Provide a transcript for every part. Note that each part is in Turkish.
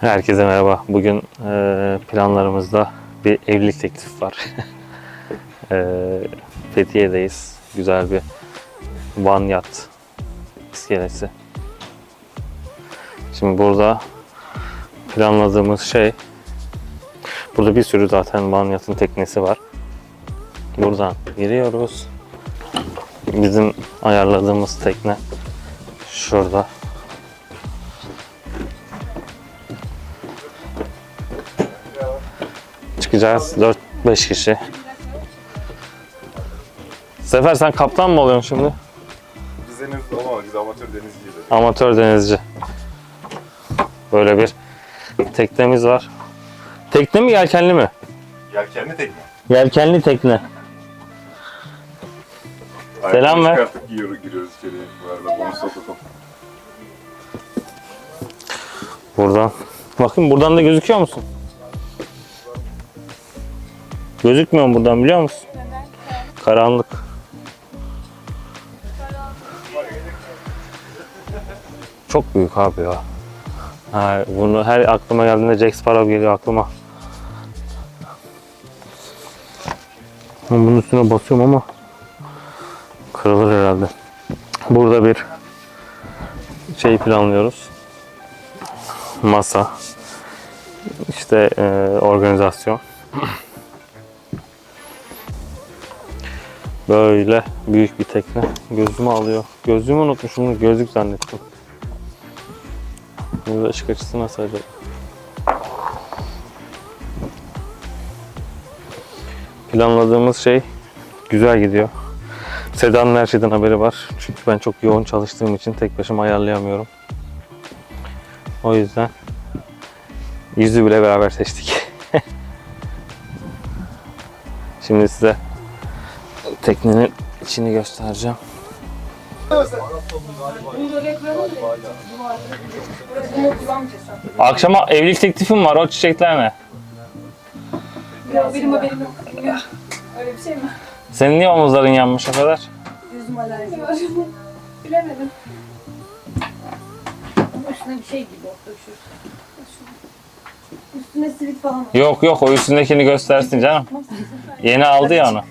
Herkese merhaba. Bugün e, planlarımızda bir evlilik teklifi var. e, Fethiye'deyiz. Güzel bir van yat iskelesi. Şimdi burada planladığımız şey burada bir sürü zaten van yatın teknesi var. Buradan giriyoruz. Bizim ayarladığımız tekne şurada. Çıkacağız 4-5 kişi. Sefer sen kaptan mı oluyorsun şimdi? Biz olamadık. Biz amatör denizciyiz. Amatör denizci. Böyle bir teknemiz var. Tekne mi yelkenli mi? Yelkenli tekne. Yelkenli tekne. Selam ver. Giyiyoruz, giriyoruz içeriye. Bu arada bonus otokom. Buradan. Bakın buradan da gözüküyor musun? Gözükmüyor mu buradan biliyor musun? Karanlık. Çok büyük abi ya. Ha, bunu her aklıma geldiğinde Jack Sparrow geliyor aklıma. Ben bunun üstüne basıyorum ama kırılır herhalde. Burada bir şey planlıyoruz masa, işte e, organizasyon. Böyle büyük bir tekne. Gözümü alıyor. Gözlüğümü unutmuşum. Gözlük zannettim. Burada ışık açısı nasıl acaba? Planladığımız şey güzel gidiyor. Seda'nın her şeyden haberi var. Çünkü ben çok yoğun çalıştığım için tek başıma ayarlayamıyorum. O yüzden yüzü bile beraber seçtik. Şimdi size teknenin içini göstereceğim. Akşama evlilik teklifim var. O çiçekler ne? Ya benim haberim yok. Öyle bir şey mi? Senin niye omuzların yanmış o kadar? Yüzüm alerji var. Bilemedim. Üstüne bir şey gibi döküşür. Üstüne sivit falan. Yok yok o üstündekini göstersin canım. Yeni aldı ya onu.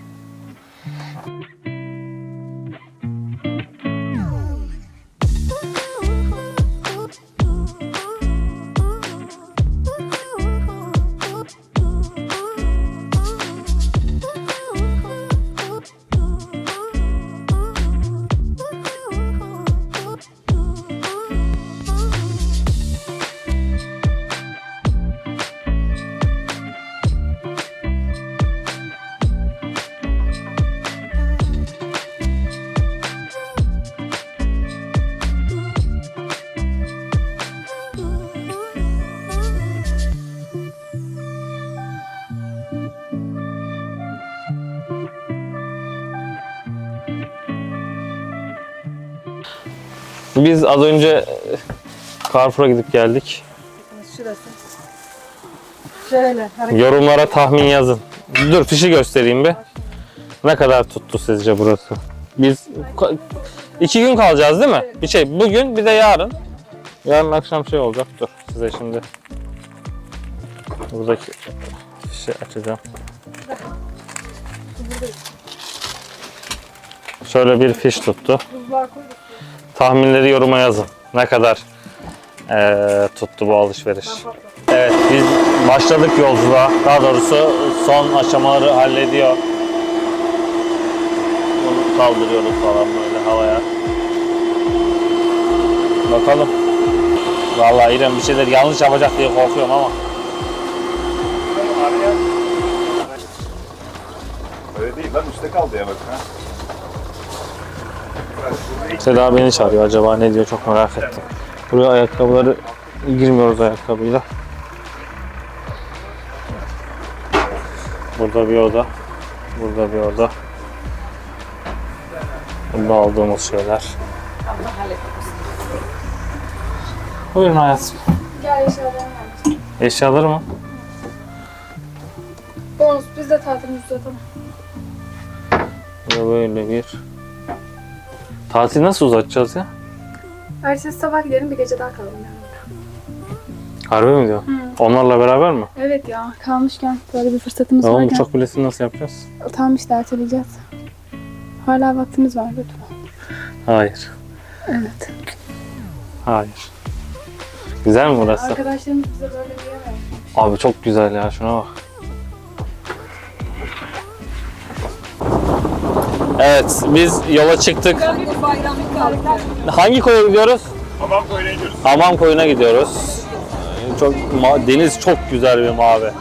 Biz az önce e, Carrefour'a gidip geldik. Şurası. Şöyle hareket. Yorumlara tahmin yazın. Dur fişi göstereyim bir. Ne kadar tuttu sizce burası? Biz iki gün kalacağız değil mi? Bir şey bugün bir de yarın. Yarın akşam şey olacak. Dur size şimdi buradaki fişi açacağım. Şöyle bir fiş tuttu. Tahminleri yoruma yazın. Ne kadar eee, tuttu bu alışveriş. Evet biz başladık yolculuğa. Daha doğrusu son aşamaları hallediyor. Bunu kaldırıyoruz falan böyle havaya. Bakalım. Vallahi İrem bir şeyler yanlış yapacak diye korkuyorum ama. Öyle değil lan üstte kaldı ya bak. Ha? Seda beni çağırıyor acaba ne diyor çok merak ettim. Buraya ayakkabıları girmiyoruz ayakkabıyla. Burada bir oda. Burada bir oda. Burada aldığımız şeyler. Buyurun hayatım. Gel eşyalarını. Eşyaları mı? Bonus biz de tatilimizi uzatalım. Böyle bir... Tatil nasıl uzatacağız ya? Ertesi sabah gidelim bir gece daha kalalım yani. Harbi mi diyor? Onlarla beraber mi? Evet ya kalmışken böyle bir fırsatımız Tamam varken uçak biletini nasıl yapacağız? tam işte erteleyeceğiz. Hala vaktimiz var lütfen. Hayır. Evet. Hayır. Güzel mi burası? Arkadaşlarımız bize böyle bir yer vermiş. Abi çok güzel ya şuna bak. Evet biz yola çıktık. Hangi koya gidiyoruz? Hamam koyuna gidiyoruz. Hamam koyuna gidiyoruz. Çok deniz çok güzel bir mavi.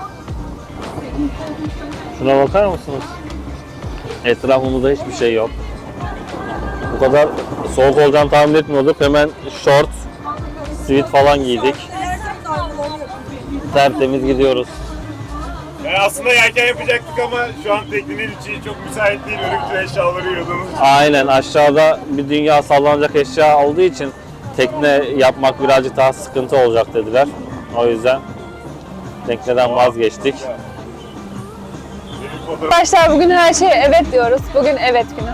Şuna bakar mısınız? Etrafımızda hiçbir şey yok. Bu kadar soğuk olacağını tahmin etmiyorduk. Hemen short, sweat falan giydik. Tertemiz gidiyoruz. Aslında yelken yapacaktık ama şu an teknenin içi çok müsait değil. Bütün eşyaları için. Aynen aşağıda bir dünya sallanacak eşya olduğu için tekne yapmak birazcık daha sıkıntı olacak dediler. O yüzden tekneden vazgeçtik. Benim fotoğraf Arkadaşlar bugün her şeye evet diyoruz. Bugün evet günü.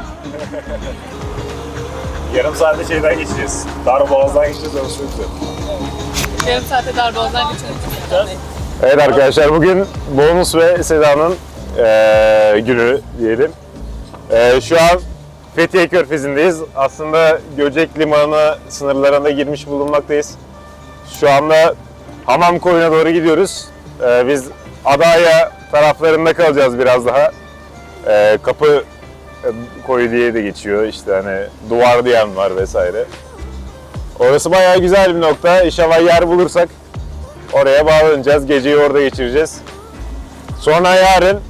yarım saatte şeyden geçeceğiz. Darboğaz'dan geçeceğiz. Güzel. Yarım saate darboğazdan geçelim. Evet arkadaşlar bugün Bonus ve Seda'nın eee, günü diyelim. Eee, şu an Fethiye Körfezi'ndeyiz. Aslında Göcek Limanı sınırlarına girmiş bulunmaktayız. Şu anda Hamam Koyu'na doğru gidiyoruz. Eee, biz Adaya taraflarında kalacağız biraz daha. Eee, kapı e, koyu diye de geçiyor. İşte hani duvar diyen var vesaire. Orası bayağı güzel bir nokta. İnşallah yer bulursak Oraya bağlanacağız. Geceyi orada geçireceğiz. Sonra yarın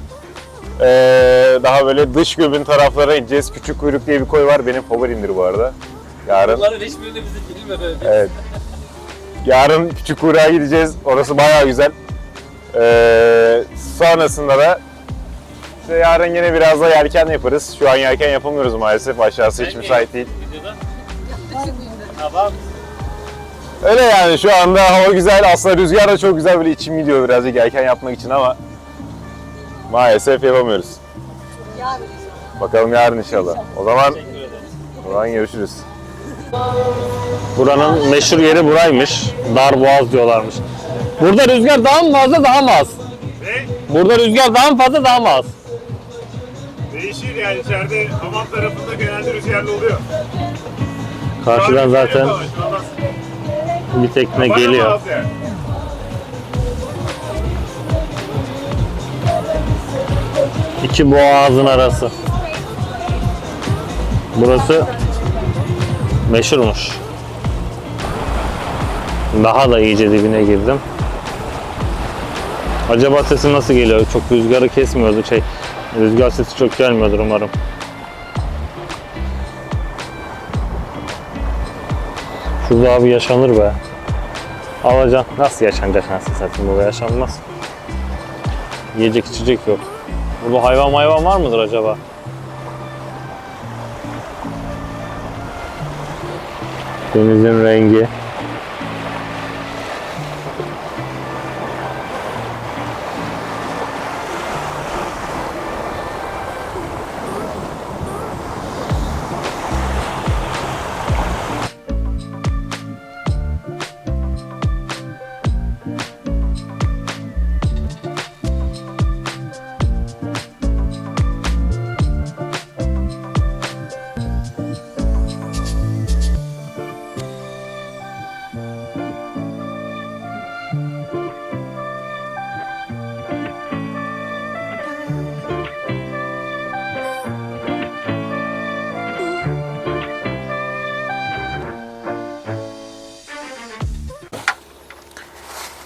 eee, daha böyle dış göbün taraflara gideceğiz. Küçük Kuyruk diye bir koy var. Benim favorimdir bu arada. Yarın. Bunların hiçbirini bizi bilmedi. Evet. Yarın Küçük Kuyruk'a gideceğiz. Orası bayağı güzel. Eee, sonrasında da işte yarın yine biraz da yelken yaparız. Şu an yelken yapamıyoruz maalesef. Aşağısı hiç müsait değil. Tamam. Öyle yani şu anda hava güzel. Aslında rüzgar da çok güzel. Böyle içim gidiyor birazcık yelken yapmak için ama maalesef yapamıyoruz. Bakalım yarın inşallah. O zaman, o zaman görüşürüz. Buranın meşhur yeri buraymış. Darboğaz diyorlarmış. Burada rüzgar daha mı fazla daha mı az? Ne? Burada rüzgar daha mı fazla daha mı az? Değişir yani içeride hamam tarafında genelde rüzgarlı oluyor. Karşıdan zaten bir tekne geliyor. İki boğazın arası. Burası meşhurmuş. Daha da iyice dibine girdim. Acaba sesi nasıl geliyor? Çok rüzgarı kesmiyordu şey. Rüzgar sesi çok gelmiyordur umarım. Şurada abi yaşanır be. Alacaksın. Nasıl yaşanacak nasıl satayım burada yaşanmaz. Yiyecek içecek yok. Burada hayvan hayvan var mıdır acaba? Denizin rengi.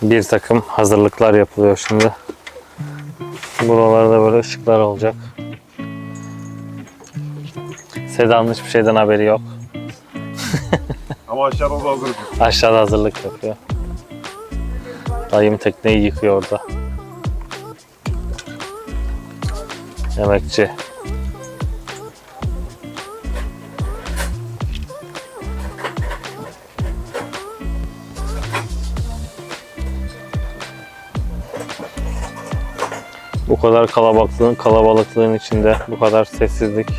Bir takım hazırlıklar yapılıyor şimdi. Buralarda böyle ışıklar olacak. Seda'nın hiçbir şeyden haberi yok. Ama aşağıda da hazırlık. Aşağıda hazırlık yapıyor. Dayım tekneyi yıkıyor orada. Emekçi. Bu kadar kalabalıklığın, kalabalıklığın içinde bu kadar sessizlik.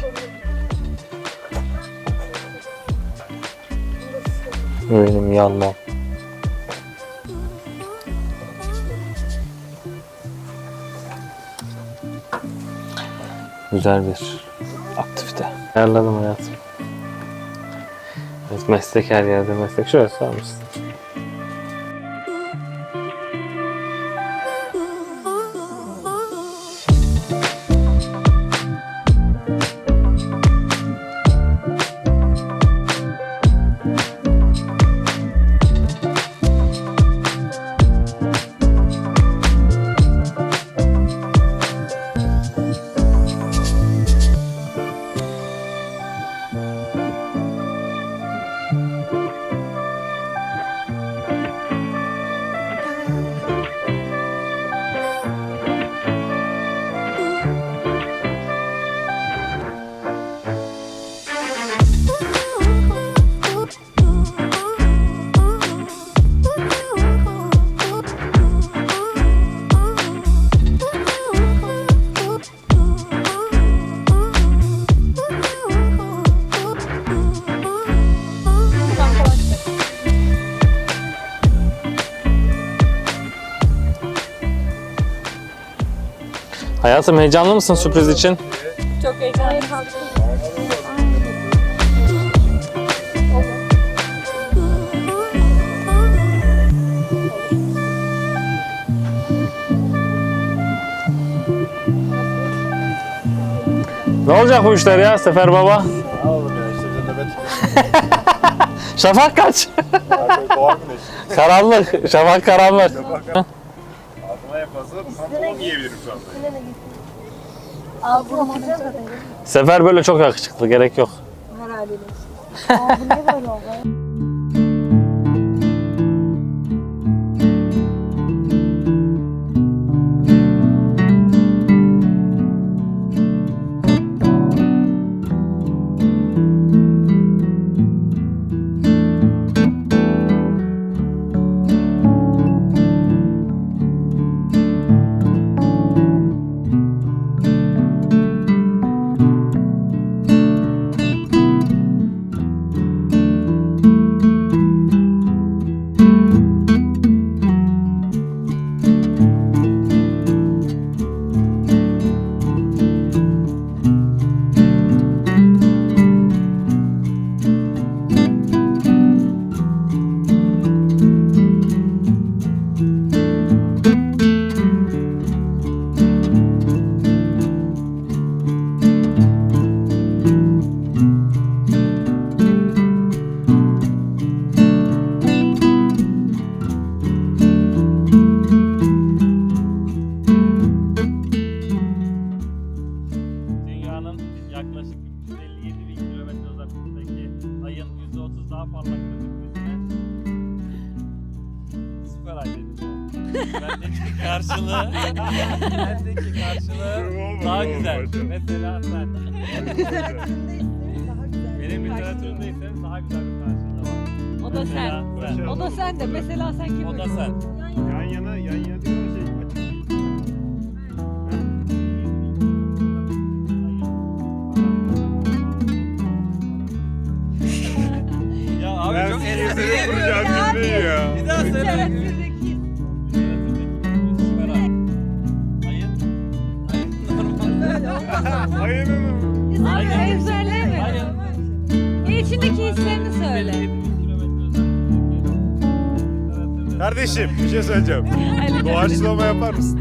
Benim yanmam. Güzel bir aktivite. Ayarladım hayatım. Evet meslek her yerde meslek. Şöyle sağ mısın? Hayatım heyecanlı mısın sürpriz için? Çok heyecanlıyım. Ne olacak bu işler ya Sefer Baba? Oğlum ya işte bize nöbet Şafak kaç? Doğar güneş. karanlık. Şafak karanlık. En fazla pantolon giyebilirim şu anda. Bakacağız zaten. Sefer böyle çok yakışıklı. Gerek yok. Herhalde. Aa bu ne böyle oldu? Daha güzel. Mesela sen. Benim literatürümdeyseniz daha güzel bir karşılığı var. O da sen. Mesela sen. O da sen de. Mesela sen kim? O da sen. Yan yana, yan yana diyor şey. Ya abi çok ya. Bir daha söyle. Aynen öyle. Hayır, hayır söyleme. Ayın İçindeki hislerini söyle. 357 bin kilometre uzaklıktaki Kardeşim bir şey söyleyeceğim. Doğaçlama yapar mısın?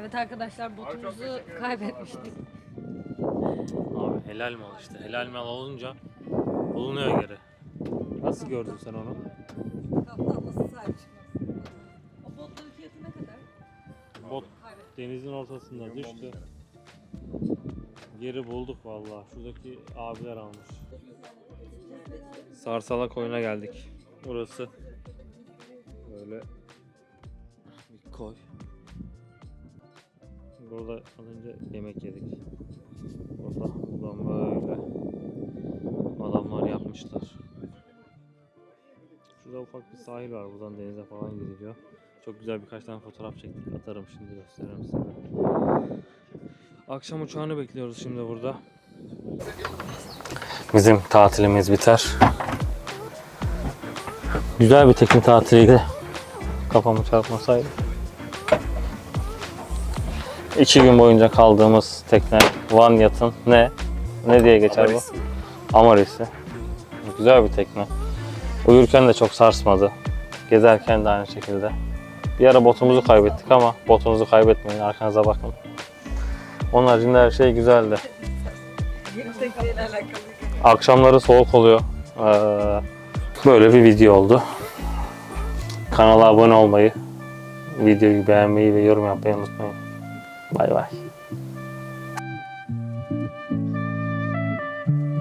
Evet arkadaşlar botumuzu kaybetmiştik. Abi helal mal işte. Helal mal olunca bulunuyor geri. Nasıl gördün sen onu? Kaptan nasıl sahip çıkmaz? O botların fiyatı ne kadar? Bot denizin ortasında düştü. Geri bulduk vallahi. Şuradaki abiler almış. Sarsala koyuna geldik. Burası böyle bir koy. Burada az önce yemek yedik. Burada buradan böyle adamlar yapmışlar. Şurada ufak bir sahil var. Buradan denize falan gidiliyor. Çok güzel birkaç tane fotoğraf çektik. Atarım şimdi gösteririm size. Akşam uçağını bekliyoruz şimdi burada. Bizim tatilimiz biter. Güzel bir tekne tatiliydi. Kafamı çarpmasaydı. İki gün boyunca kaldığımız tekne Van Yat'ın ne? Ne diye geçer Amaris. bu? Amaris'i. Güzel bir tekne. Uyurken de çok sarsmadı. Gezerken de aynı şekilde. Bir ara botumuzu kaybettik ama botunuzu kaybetmeyin arkanıza bakın. Onun haricinde her şey güzeldi. Akşamları soğuk oluyor. Ee, böyle bir video oldu. Kanala abone olmayı, videoyu beğenmeyi ve yorum yapmayı unutmayın. Bay bay.